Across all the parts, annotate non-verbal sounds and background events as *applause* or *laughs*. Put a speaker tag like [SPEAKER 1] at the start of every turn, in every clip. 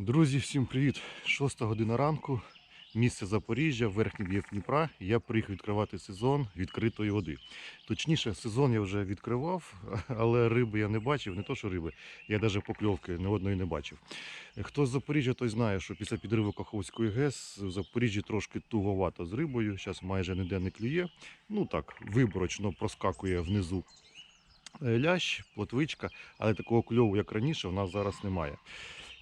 [SPEAKER 1] Друзі, всім привіт! Шоста година ранку, місце Запоріжжя, верхній б'єв Дніпра. Я приїхав відкривати сезон відкритої води. Точніше, сезон я вже відкривав, *laughs* але риби я не бачив, не то що риби, я навіть покльовки ні одної не бачив. Хто з Запоріжжя, той знає, що після підриву Каховської ГЕС в Запоріжжі трошки туговато з рибою. Зараз майже ніде не клює. Ну так, виборочно проскакує внизу е, лящ, плотвичка, але такого кльову, як раніше, у нас зараз немає.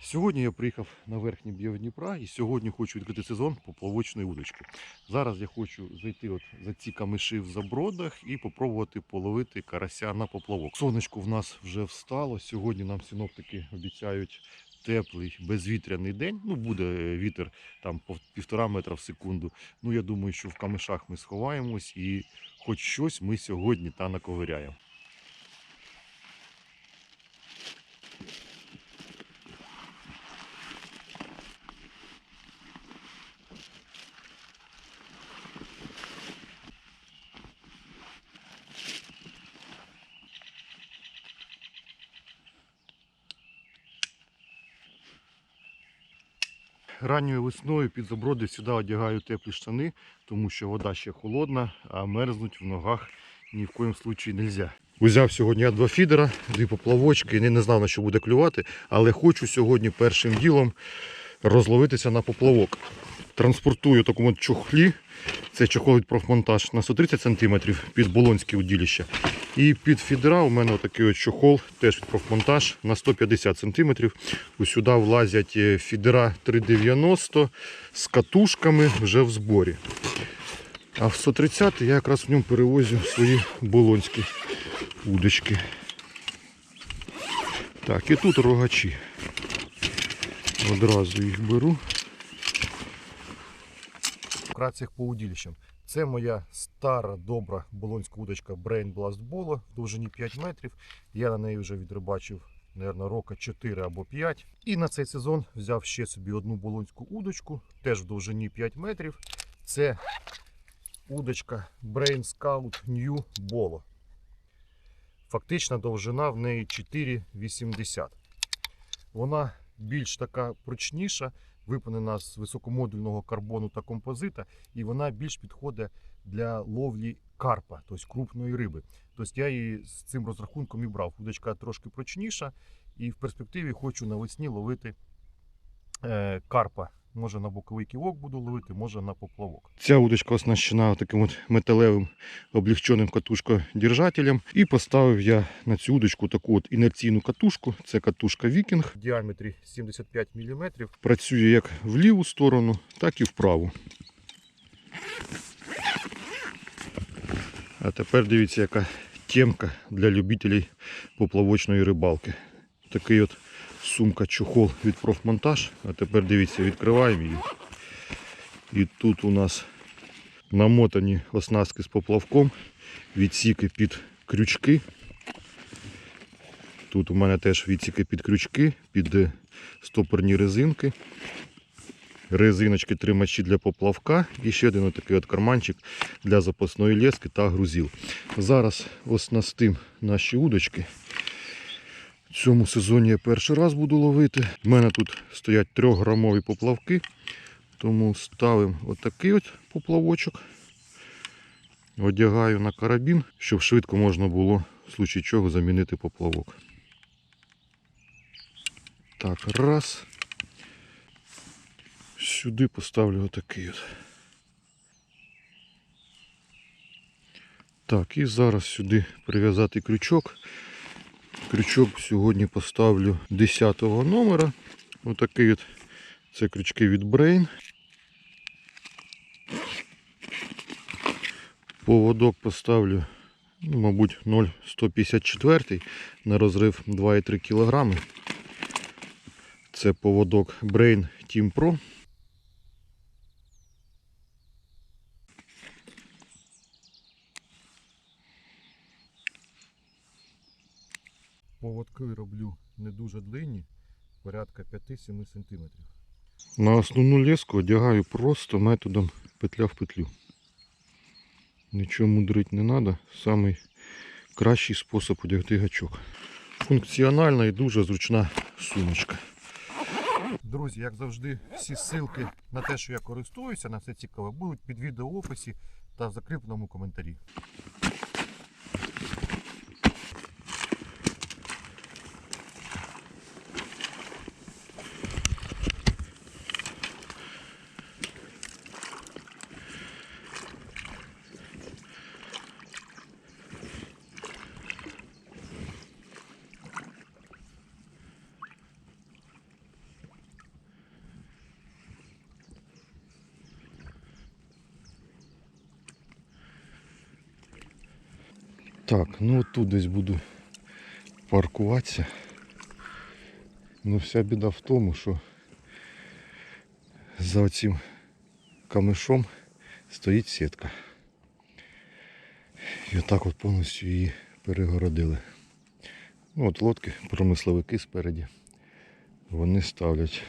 [SPEAKER 1] Сьогодні я приїхав на верхній б'єв Дніпра і сьогодні хочу відкрити сезон поплавочної удочки. Зараз я хочу зайти от за ці камиші в забродах і попробувати половити карася на поплавок. Сонечко в нас вже встало. Сьогодні нам синоптики обіцяють теплий безвітряний день. Ну, буде вітер там півтора метра в секунду. Ну, я думаю, що в камишах ми сховаємось і хоч щось ми сьогодні та наковиряємо. Ранньою весною під заброди сюди одягаю теплі штани, тому що вода ще холодна, а мерзнуть в ногах ні в коїм случаї не можна. Узяв сьогодні два фідера, дві поплавочки, не, не знав на що буде клювати, але хочу сьогодні першим ділом розловитися на поплавок. Транспортую такому чохлі. Це чохол від профмонтаж на 130 см під болонське удилище. І під фідера у мене отакий от чохол, теж від профмонтаж на 150 см. Сюди влазять е, фідера 390 з катушками вже в зборі. А в 130 я якраз в ньому перевозю свої болонські удочки. Так, і тут рогачі. Одразу їх беру. Вкратце по удилищам. Це моя стара добра болонська удочка Brain Blast Bolo в довжині 5 метрів. Я на неї вже відрибачив, мабуть, рока 4 або 5. І на цей сезон взяв ще собі одну болонську удочку, теж в довжині 5 метрів. Це удочка Brain Scout New Bolo. Фактична довжина в неї 4,80. Вона більш така прочніша, випонена з високомодульного карбону та композита, і вона більш підходить для ловлі карпа, тобто крупної риби. Тобто я її з цим розрахунком і брав. Удочка трошки прочніша, і в перспективі хочу навесні ловити е, карпа. Може на боковий ківок буду ловити, може на поплавок. Ця удочка оснащена таким от металевим облегченим катушкодержателем. І поставив я на цю удочку таку от інерційну катушку. Це катушка Вікінг в діаметрі 75 мм. Працює як в ліву сторону, так і в праву. А тепер дивіться, яка темка для любителів поплавочної рибалки. Такий от сумка чохол від профмонтаж. А тепер дивіться, відкриваємо її. І тут у нас намотані оснастки з поплавком, відсіки під крючки. Тут у мене теж відсіки під крючки, під е, стопорні резинки. Резиночки тримачі для поплавка і ще один такий от карманчик для запасної лески та грузил. Зараз оснастим наші удочки. В цьому сезоні я перший раз буду ловити. У мене тут стоять 3-грамові поплавки, тому ставимо отакий от поплавочок. Одягаю на карабін, щоб швидко можна було в случаї чого замінити поплавок. Так, раз. Сюди поставлю отакий от. Так, і зараз сюди прив'язати крючок. Крючок сьогодні поставлю 10 номера. Отакий от це крючки від Brain. Поводок поставлю, ну, мабуть, 0,154 на розрив 2,3 кг. Це поводок Brain Team Pro. Поводки роблю не дуже длинні, порядка 5-7 см. На основну леску одягаю просто методом петля в петлю. Нічого мудрити не треба. Самий кращий спосіб одягти гачок. Функціональна і дуже зручна сумочка. Друзі, як завжди, всі ссылки на те, що я користуюся, на все цікаве, будуть під відео в описі та в закріпленому коментарі. Так, ну от тут десь буду паркуватися. Ну вся біда в тому, що за оцим камешом стоїть сітка. І отак от повністю її перегородили. Ну от лодки, промисловики спереді. Вони ставлять.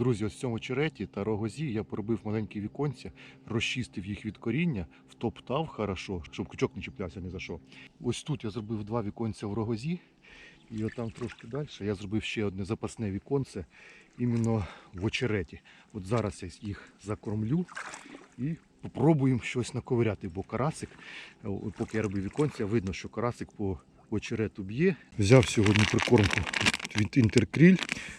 [SPEAKER 1] Друзі, ось в цьому череті та рогозі я поробив маленькі віконця, розчистив їх від коріння, втоптав хорошо, щоб крючок не чіплявся ні за що. Ось тут я зробив два віконця в рогозі, і отам трошки далі я зробив ще одне запасне віконце іменно в очереті. От зараз я їх закормлю і попробуємо щось наковиряти, бо карасик, поки я робив віконця, видно, що карасик по очерету б'є. Взяв сьогодні прикормку від інтеркріль.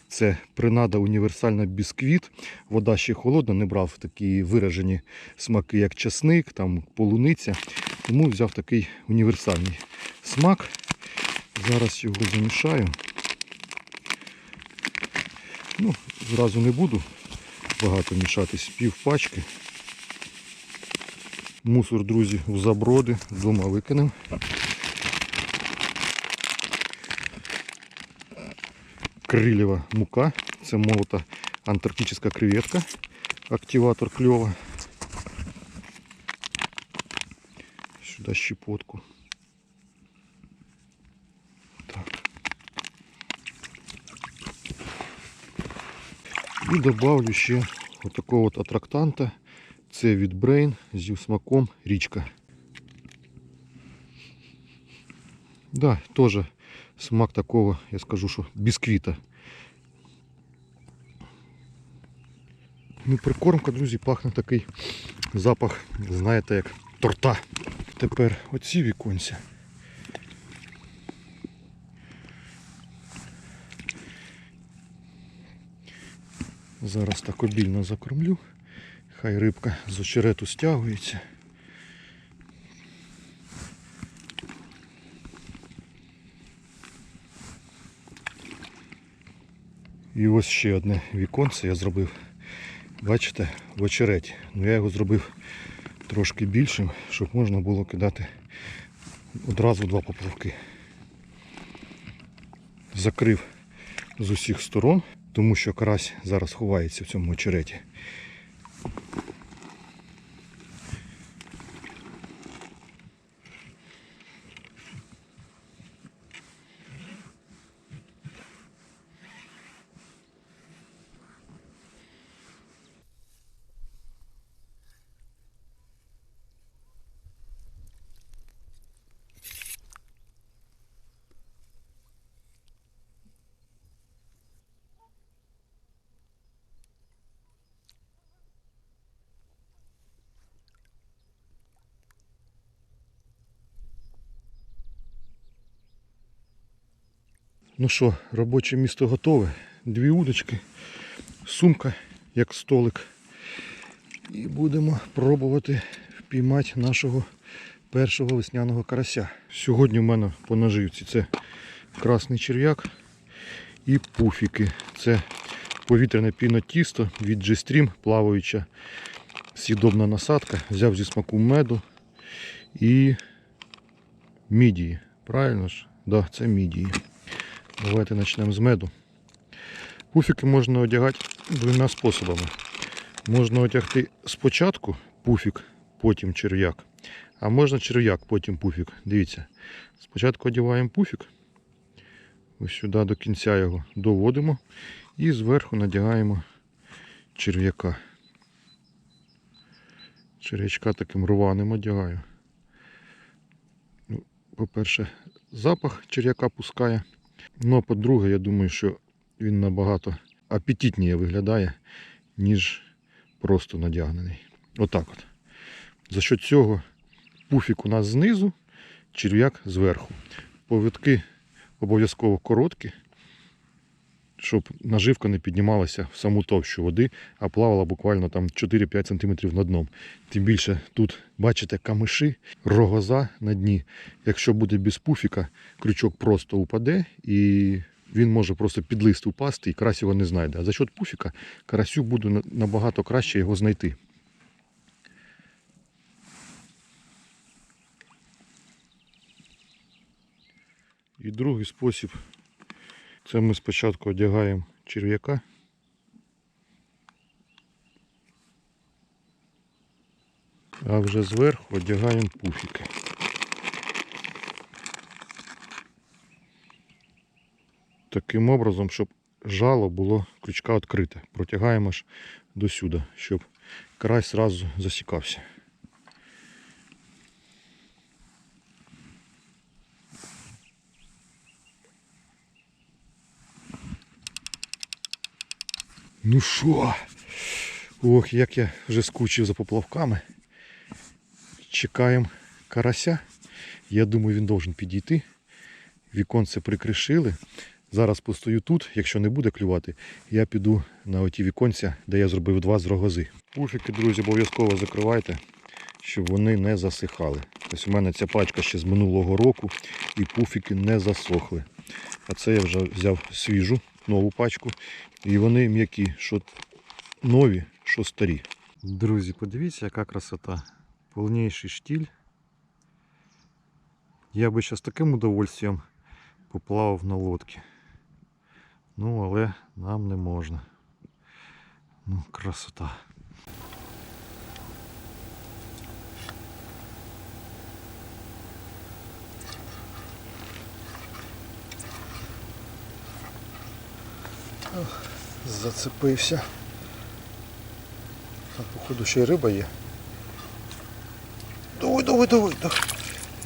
[SPEAKER 1] Це принада універсальна бісквіт. Вода ще холодна, не брав такі виражені смаки, як часник, там полуниця. Тому взяв такий універсальний смак. Зараз його замішаю. Ну, зразу не буду багато мішатись, пів пачки. Мусор, друзі, в заброди, вдома викинемо. крилева мука. Це молота антарктична креветка. Активатор кльова. Сюди щепотку. Так. І добавлю ще отакого от атрактанта. Це від Brain зі смаком річка. Да, тоже смак такого, я скажу, що бісквіта. Ну, прикормка, друзі, пахне такий запах, знаєте, як торта. Тепер оці віконця. Зараз так обільно закормлю. Хай рибка з очерету стягується. І ось ще одне віконце я зробив. Бачите, в очереті. Ну я його зробив трошки більшим, щоб можна було кидати одразу два поплавки. Закрив з усіх сторон, тому що карась зараз ховається в цьому очереті. Ну що, робоче місто готове. Дві удочки, сумка, як столик. І будемо пробувати впіймати нашого першого весняного карася. Сьогодні в мене по наживці це красний черв'як і пуфіки. Це повітряне пінотісто від G-Stream, плаваюча сідобна насадка. Взяв зі смаку меду і мідії. Правильно ж? Да, це мідії. Давайте почнемо з меду. Пуфіки можна одягати двома способами. Можна одягти спочатку пуфік, потім черв'як. А можна черв'як, потім пуфік. Дивіться. Спочатку одягаємо пуфік. Ось сюди до кінця його доводимо. І зверху надягаємо черв'яка. Черв'ячка таким рваним одягаю. Ну, По-перше, запах черв'яка пускає. Ну а по-друге, я думаю, що він набагато апетитніше виглядає, ніж просто надягнений. Отак от. За що цього пуфік у нас знизу, черв'як зверху. Повідки обов'язково короткі, щоб наживка не піднімалася в саму товщу води, а плавала буквально там 4-5 см на дном. Тим більше тут, бачите, камиші, рогоза на дні. Якщо буде без пуфіка, крючок просто упаде і він може просто під лист упасти і карась його не знайде. А за счет пуфіка карасю буде набагато краще його знайти. І другий спосіб це ми спочатку одягаємо черв'яка. А вже зверху одягаємо пуфіки. Таким образом, щоб жало було крючка відкрите. Протягаємо аж до сюди, щоб карась зразу засікався. Ну що? Ох, як я вже скучив за поплавками. Чекаємо карася. Я думаю, він должен підійти. Віконце прикришили. Зараз постою тут, якщо не буде клювати, я піду на оті віконця, де я зробив два з рогози. Пуфіки, друзі, обов'язково закривайте, щоб вони не засихали. Ось у мене ця пачка ще з минулого року і пуфіки не засохли. А це я вже взяв свіжу, нову пачку. І вони м'які, що нові, що старі. Друзі, подивіться, яка красота. Повніший штіль. Я би ще з таким удовольствием поплавав на лодці. Ну, але нам не можна. Ну, красота. Ох, зацепився. А походу ще й риба є. Давай, давай, давай, давай.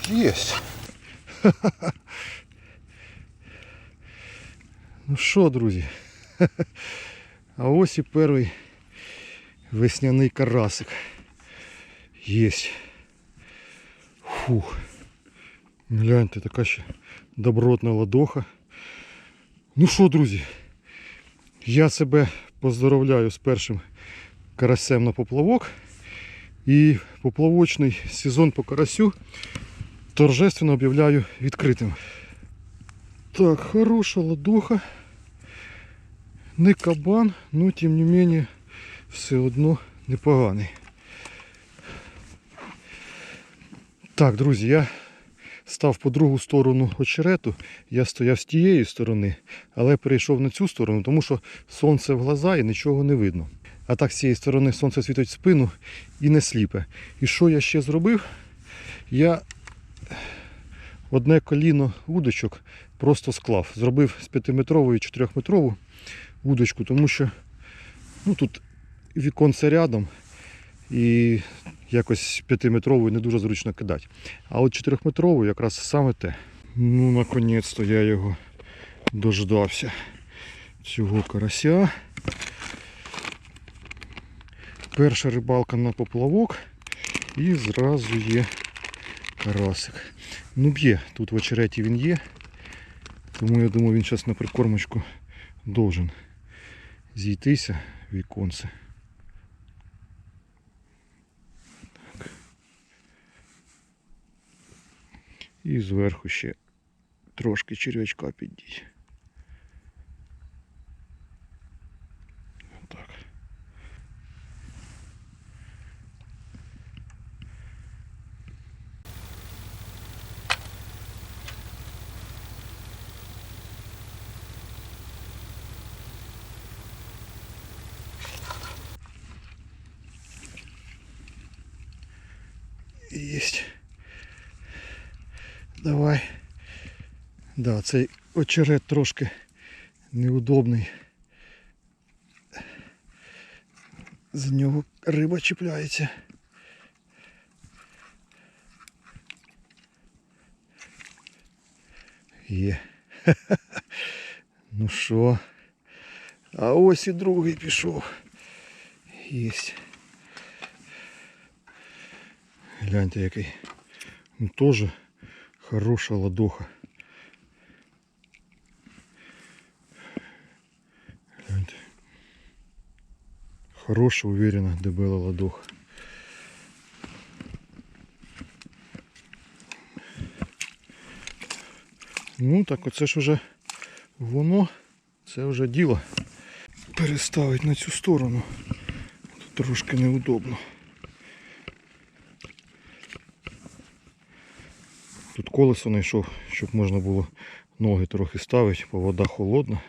[SPEAKER 1] Єсть. *laughs* Ну що, друзі? *laughs* А ось і перший весняний карасик. Єсть. Фух. Гляньте, така ще добротна ладоха. Ну що, друзі? Я себе поздоровляю з першим карасем на поплавок. І поплавочний сезон по карасю торжественно об'являю відкритим. Так, хороша ладоха. Не кабан, но тим не менее все одно непоганий. Так, друзі, я став по другу сторону очерету. Я стояв з тієї сторони, але перейшов на цю сторону, тому що сонце в глаза і нічого не видно. А так з цієї сторони сонце світить в спину і не сліпе. І що я ще зробив? Я одне коліно удочок просто склав. Зробив з 5-метрової 4-метрову удочку, тому що ну, тут віконце рядом і якось 5-метровою не дуже зручно кидати. А от 4-метровою якраз саме те. Ну, наконець-то я його дождався. Цього карася. Перша рибалка на поплавок і зразу є карасик. Ну б'є, тут в очереті він є. Тому я думаю, він зараз на прикормочку должен зійтися віконце.
[SPEAKER 2] І зверху ще трошки черв'ячка піддіть. Так. Есть. Давай. Да, цей очерет трошки неудобний. З нього риба чіпляється. Є. *laughs* Ну що? А ось і другий пішов. Єсть. Гляньте який. Ну тоже хороша ладоха. Гляньте. Хороша, уверена, дебела ладоха. Ну так оце ж вже воно, це вже діло. Переставить на цю сторону. Тут трошки неудобно. Тут колесо знайшов, щоб можна було ноги трохи ставити, бо вода холодна,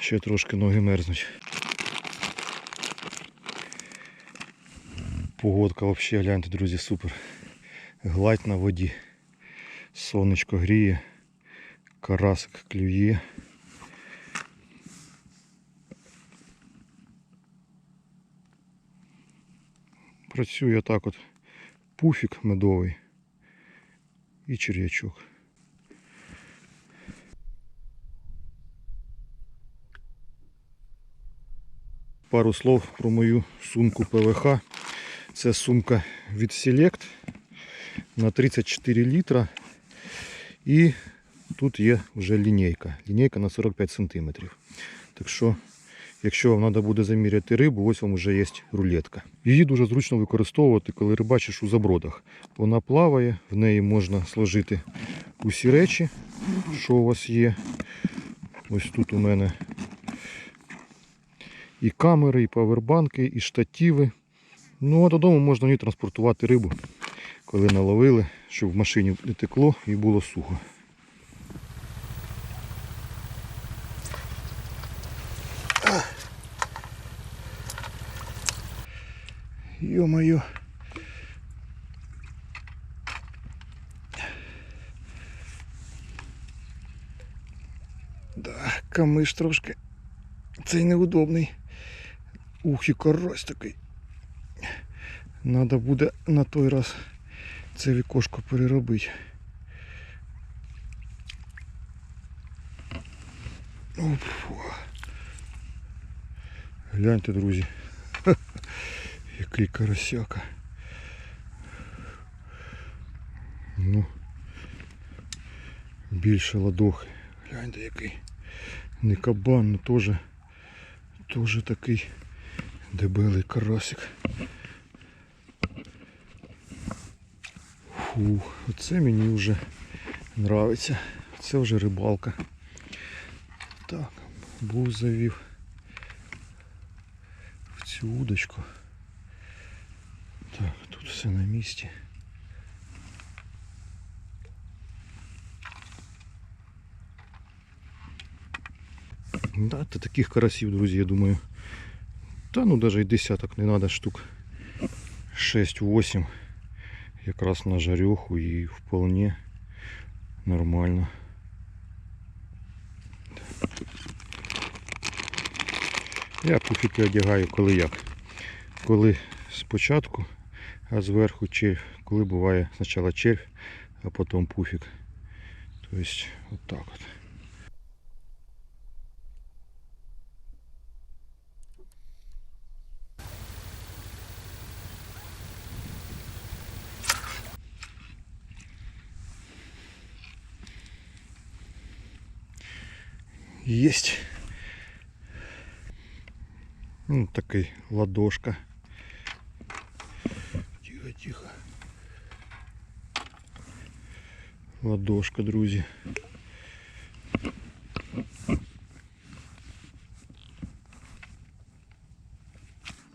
[SPEAKER 2] ще трошки ноги мерзнуть. Погодка взагалі, гляньте, друзі, супер. Гладь на воді. Сонечко гріє, карасик клює. Працює так от пуфік медовий і черв'ячок. Пару слов про мою сумку ПВХ. Це сумка від Select на 34 літра. І тут є вже лінійка. Лінійка на 45 см. Так що, якщо вам треба буде заміряти рибу, ось вам вже є рулетка. Її дуже зручно використовувати, коли рибачиш у забродах. Вона плаває, в неї можна сложити усі речі, що у вас є. Ось тут у мене і камери, і павербанки, і штативи. Ну а додому можна в ній транспортувати рибу, коли наловили, щоб в машині не текло і було сухо. Ё-моё. Да, камиш трошки. Цей неудобний. Ух, і карась такий. Надо буде на той раз це вікошко переробити. Оп. Гляньте, друзі. *laughs* Який карасяка. Ну, більше ладохи. Гляньте який. Не кабан, ну теж, теж такий дебелий карасик. Фу, оце мені вже нравиться. Це вже рибалка. Так, був завів в цю удочку. Все на місці. Да, та таких карасів, друзі, думаю. Та ну даже і десяток не треба штук. 6-8. Якраз на жареху і вполне нормально. Я пуфіки одягаю коли як. Коли спочатку, а зверху червь, коли буває спочатку червь, а потім пуфік. Тобто от так от. Есть. Ну, такий ладошка. Ладошка, друзі.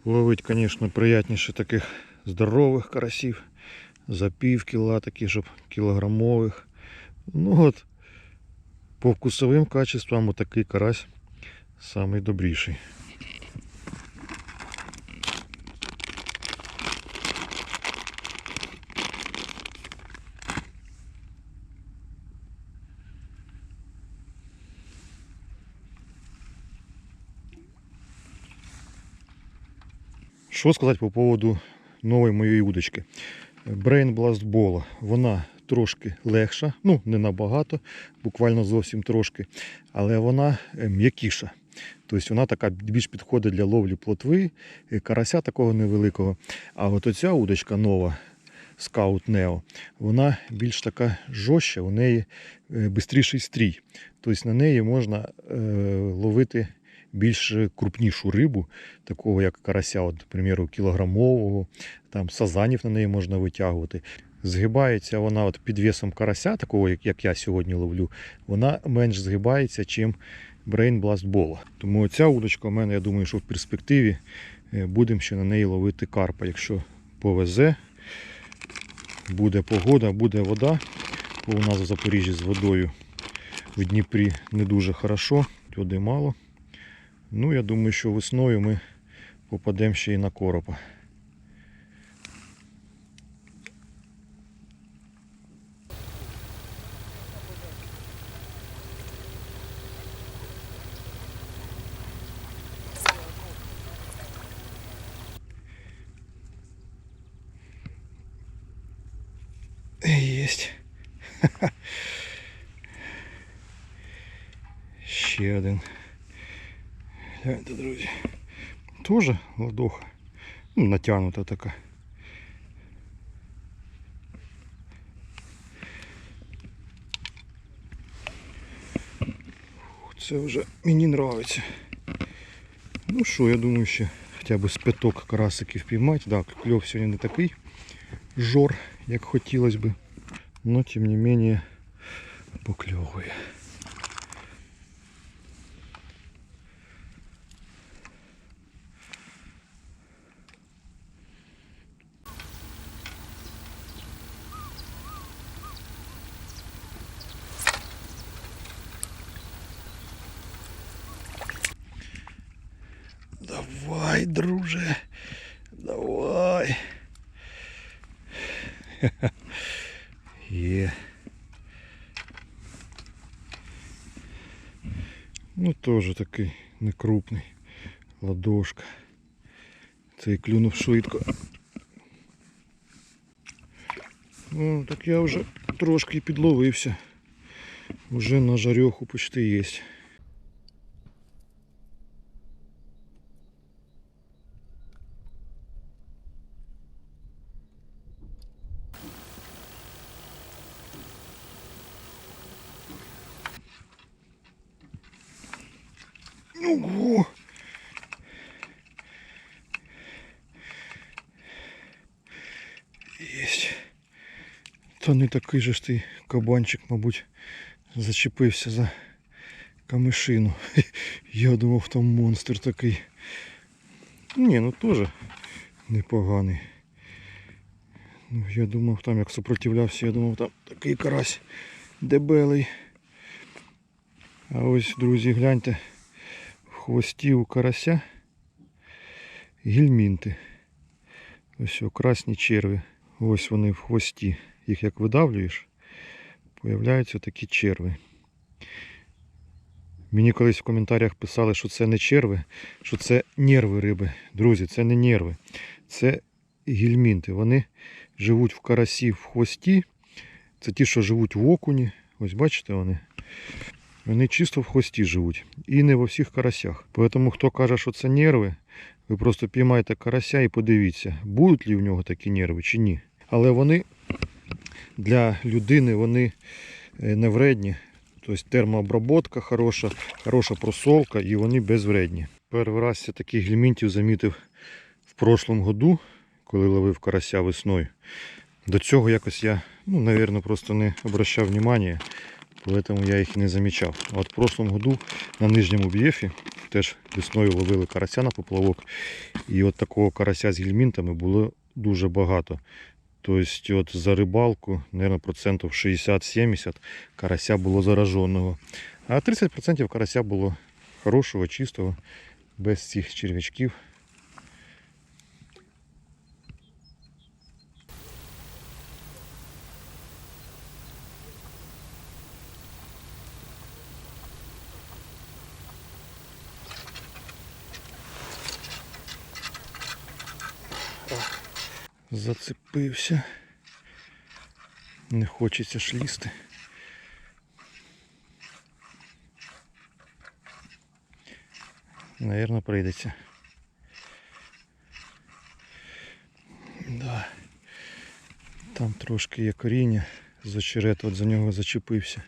[SPEAKER 2] Ловить, звісно, приятніше таких здорових карасів. За пів кіла, такі, щоб кілограмових. Ну от, по вкусовим качествам отакий карась самий Що сказати по поводу нової моєї удочки? Brain Blast Ball. Вона трошки легша, ну не набагато, буквально зовсім трошки, але вона е, м'якіша. Тобто вона така більш підходить для ловлі плотви, е, карася такого невеликого. А от оця удочка нова, Scout Neo, вона більш така жорстча, у неї швидший стрій. Тобто на неї можна е, ловити більш крупнішу рибу, такого як карася, от, до примеру, кілограмового, там сазанів на неї можна витягувати. Згибається вона от під весом карася, такого, як, як я сьогодні ловлю, вона менш згибається, ніж Brain Blast Ball. Тому ця удочка у мене, я думаю, що в перспективі е, будемо ще на неї ловити карпа. Якщо повезе, буде погода, буде вода, бо у нас в Запоріжжі з водою в Дніпрі не дуже хорошо, води мало. Ну, я думаю, що весною ми попадемо ще й на коропа. Есть. Ще один. Гляньте, друзі. Тоже ладоха. Ну, натягнута така. Це вже мені нравиться. Ну що, я думаю, ще хоча б з п'яток карасиків піймати. Так, кльов сьогодні не такий жор, як хотілося би. Но тим не менее покльовує. Давай, друже, давай. Є. Ну теж такий некрупний. Ладошка. Цей клюнув швидко. Ну, так я вже трошки підловився. Уже на жарьоху почти є. Ого! Єсть. Та не такий же ж ти кабанчик, мабуть, зачепився за камишину. *laughs* Я думав, там монстр такий. Ні, ну теж непоганий. Ну, я думав, там як супротивлявся, я думав, там такий карась дебелий. А ось, друзі, гляньте, в хвості у карася гельмінти. Ось красні черви. Ось вони в хвості. Їх як видавлюєш, появляються такі черви. Мені колись в коментарях писали, що це не черви, що це нерви риби. Друзі, це не нерви. Це гельмінти. Вони живуть в карасі в хвості. Це ті, що живуть в окуні. Ось бачите вони. Вони чисто в хвості живуть. І не во всіх карасях. Тому хто каже, що це нерви, ви просто піймайте карася і подивіться, будуть ли в нього такі нерви чи ні. Але вони для людини вони е, не вредні. Тобто термообработка хороша, хороша просолка і вони безвредні. Перший раз я таких гельмінтів замітив в прошлому году, коли ловив карася весною. До цього якось я, ну, наверное, просто не обращав внимания, поэтому я їх не замічав. А От в прошлом году на нижньому б'єфі теж весною ловили карася на поплавок. І от такого карася з гельмінтами було дуже багато. Тобто от за рибалку, мабуть, процентів 60-70 карася було зараженого. А 30% карася було хорошого, чистого, без цих черв'ячків. Зацепився. Не хочеться ж лізти. Наверно, прийдеться. Да. Там трошки є коріння з очерету, от за нього зачепився.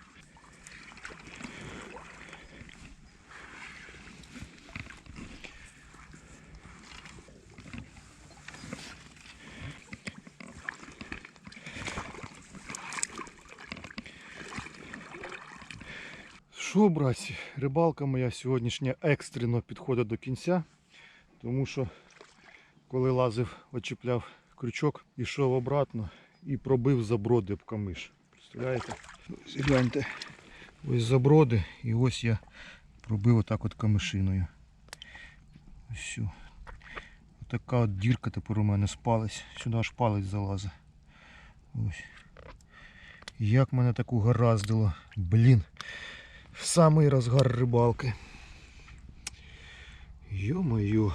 [SPEAKER 2] Що, рибалка моя сьогоднішня екстрено підходить до кінця, тому що коли лазив, очіпляв крючок, ішов обратно і пробив заброди об камиш. Представляєте? Ось гляньте. Ось заброди і ось я пробив отак от камишиною. Ось. Така от дірка тепер у мене спалась. Сюди аж палець залазить. Ось. Як мене так угораздило. Блін. В самий розгар рибалки. Йо-моє.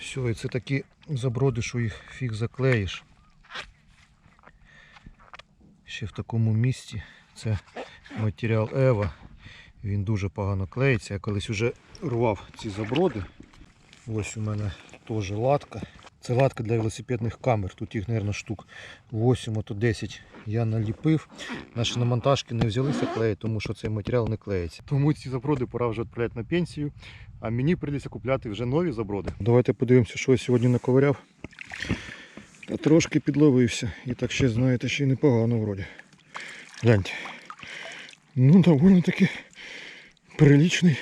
[SPEAKER 2] Все, і це такі заброди, що їх фіг заклеїш. Ще в такому місці. Це матеріал Ева. Він дуже погано клеїться. Я колись вже рвав ці заброди. Ось у мене теж латка. Це латка для велосипедних камер. Тут їх, мабуть, штук 8 а то 10 я наліпив. Наші намонтажки не взялися клеїти, тому що цей матеріал не клеїться. Тому ці заброди пора вже відправляти на пенсію, а мені прийдеться купляти вже нові заброди. Давайте подивимося, що я сьогодні наковиряв. Та трошки підловився. І так ще, знаєте, ще й непогано вроді. Гляньте. Ну, доволі таки приличний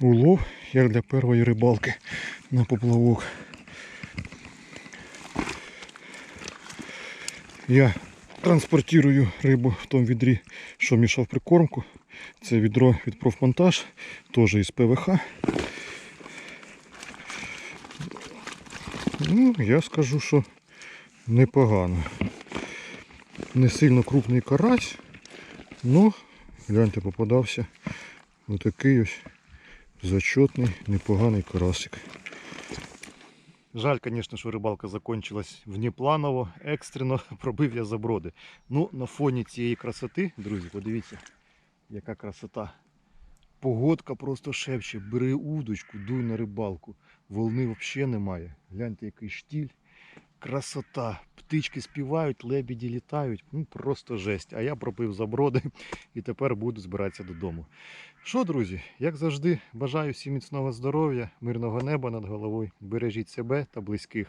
[SPEAKER 2] улов, як для першої рибалки на поплавок. Я транспортирую рибу в тому відрі, що мішав прикормку. Це відро від профмонтаж, теж із ПВХ. Ну, я скажу, що непогано. Не сильно крупний карась, але гляньте, попадався отакий ось зачетний, непоганий карасик. Жаль, звісно, що рибалка закончилась внепланово, екстрено *laughs* пробив я заброди. Ну, на фоні цієї красоти, друзі, подивіться, яка красота. Погодка просто шепче, бери удочку, дуй на рибалку. Волни взагалі немає. Гляньте, який штіль. Красота. Птички співають, лебіді літають. Ну просто жесть. А я пропив заброди *laughs* і тепер буду збиратися додому. Що, друзі, як завжди, бажаю всім міцного здоров'я, мирного неба над головою. Бережіть себе та близьких.